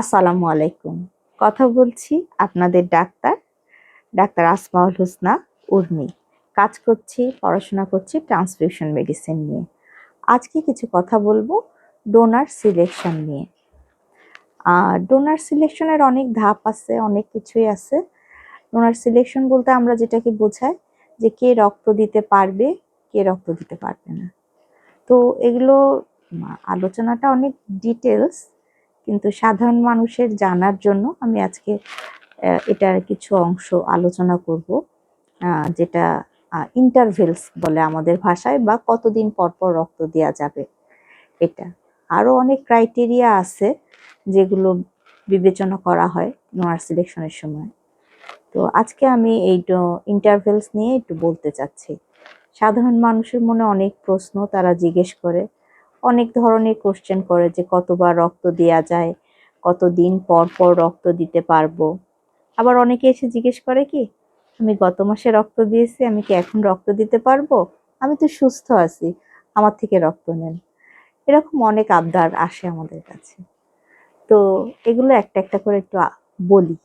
আসসালামু আলাইকুম। কথা বলছি আপনাদের ডাক্তার ডাক্তার আসমাউল হোসনা, উর্মি। কাজ করছি, পড়াশোনা করছি ট্রান্সফিউশন মেডিসিন নিয়ে। আজকে কিছু কথা বলব ডোনার সিলেকশন নিয়ে। ডোনার সিলেকশনের অনেক ধাপ আছে, অনেক কিছুই আছে। ডোনার সিলেকশন বলতে আমরা যেটাকে বোঝাই যে কে রক্ত দিতে পারবে, কে রক্ত দিতে পারবে না। তো এগুলো, আলোচনাটা অনেক ডিটেলস কিন্তু সাধারণ মানুষের জানার জন্য আমি আজকে এটার কিছু অংশ আলোচনা করব যেটা ইন্টারভেলস বলে আমাদের ভাষায় বা কতদিন পর পর রক্ত দেওয়া যাবে এটা। আরও অনেক ক্রাইটেরিয়া আছে যেগুলো বিবেচনা করা হয় নোয়ার সিলেকশনের সময়। তো আজকে আমি এই ইন্টারভেলস নিয়ে একটু বলতে চাচ্ছি। সাধারণ মানুষের মনে অনেক প্রশ্ন, তারা জিজ্ঞেস করে অনেক ধরনের কোশ্চেন করে যে কতবার রক্ত দেওয়া যায়, কতদিন পর পর রক্ত দিতে পারব। আবার অনেকে এসে জিজ্ঞেস করে কি, আমি গত মাসে রক্ত দিয়েছি, আমি কি এখন রক্ত দিতে পারব? আমি তো সুস্থ আছি, আমার থেকে রক্ত নেন। এরকম অনেক আবদার আসে আমাদের কাছে। তো এগুলো একটা একটা করে একটু বলি।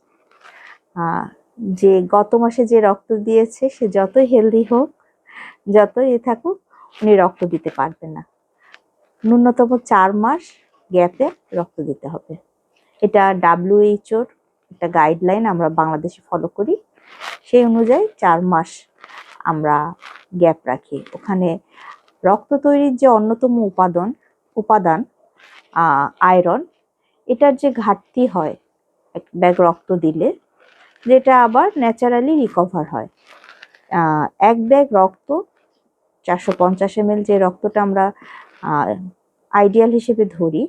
যে গত মাসে যে রক্ত দিয়েছে, সে যতই হেলদি হোক, যতই এ থাকুক, উনি রক্ত দিতে পারবে না। ন্যূনতম চার মাস গ্যাপে রক্ত দিতে হবে। এটা ডাব্লিউএইচওর একটা গাইডলাইন আমরা বাংলাদেশে ফলো করি। সেই অনুযায়ী চার মাস আমরা গ্যাপ রাখি। ওখানে রক্ত তৈরির যে অন্যতম উপাদান উপাদান আয়রন এটার যে ঘাটতি হয় এক ব্যাগ রক্ত দিলে, যেটা আবার ন্যাচারালি রিকভার হয়। এক ব্যাগ রক্ত চারশো পঞ্চাশ এম যে রক্তটা আমরা আইডিয়াল হিসেবে ধরি,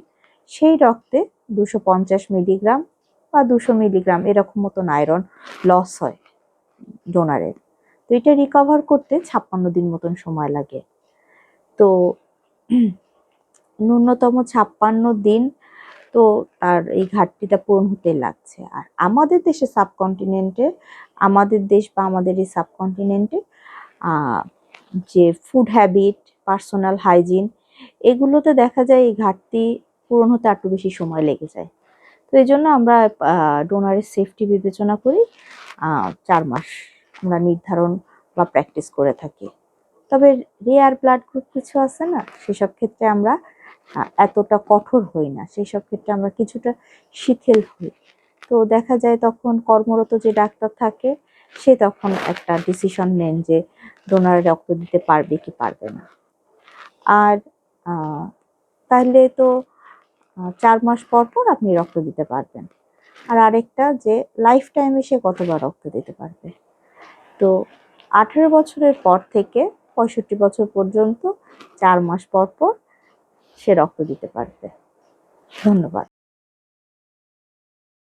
সেই রক্তে দুশো পঞ্চাশ মিলিগ্রাম বা দুশো মিলিগ্রাম এরকম মতন আয়রন লস হয় ডোনারের তো এটা রিকভার করতে ছাপ্পান্ন দিন মতন সময় লাগে। তো ন্যূনতম ছাপ্পান্ন দিন তো তার এই ঘাটতিটা পূরণ হতে লাগছে। আর আমাদের দেশে সাবকন্টিনেন্টে আমাদের দেশ বা আমাদের এই সাবকন্টিনেন্টে যে ফুড হ্যাবিট পার্সোনাল হাইজিন এগুলোতে দেখা যায় এই ঘাটতি পূরণ হতে একটু বেশি সময় লেগে যায়। তো এই জন্য আমরা ডোনারের সেফটি বিবেচনা করি। চার মাস আমরা নির্ধারণ বা প্র্যাকটিস করে থাকি। তবে রেয়ার ব্লাড গ্রুপ কিছু আছে না? সেসব ক্ষেত্রে আমরা এতটা কঠোর হই না। সেই সব ক্ষেত্রে আমরা কিছুটা শিথিল হই। তো দেখা যায় তখন কর্মরত যে ডাক্তার থাকে, সে তখন একটা ডিসিশন নেন যে ডোনার রক্ত দিতে পারবে কি পারবে না। আর তাহলে তো চার মাস পর পর আপনি রক্ত দিতে পারবেন। আর আরেকটা যে লাইফ টাইমে সে কতবার রক্ত দিতে পারবে? তো আঠেরো বছরের পর থেকে পঁয়ষট্টি বছর পর্যন্ত চার মাস পর পর সে রক্ত দিতে পারবে। ধন্যবাদ।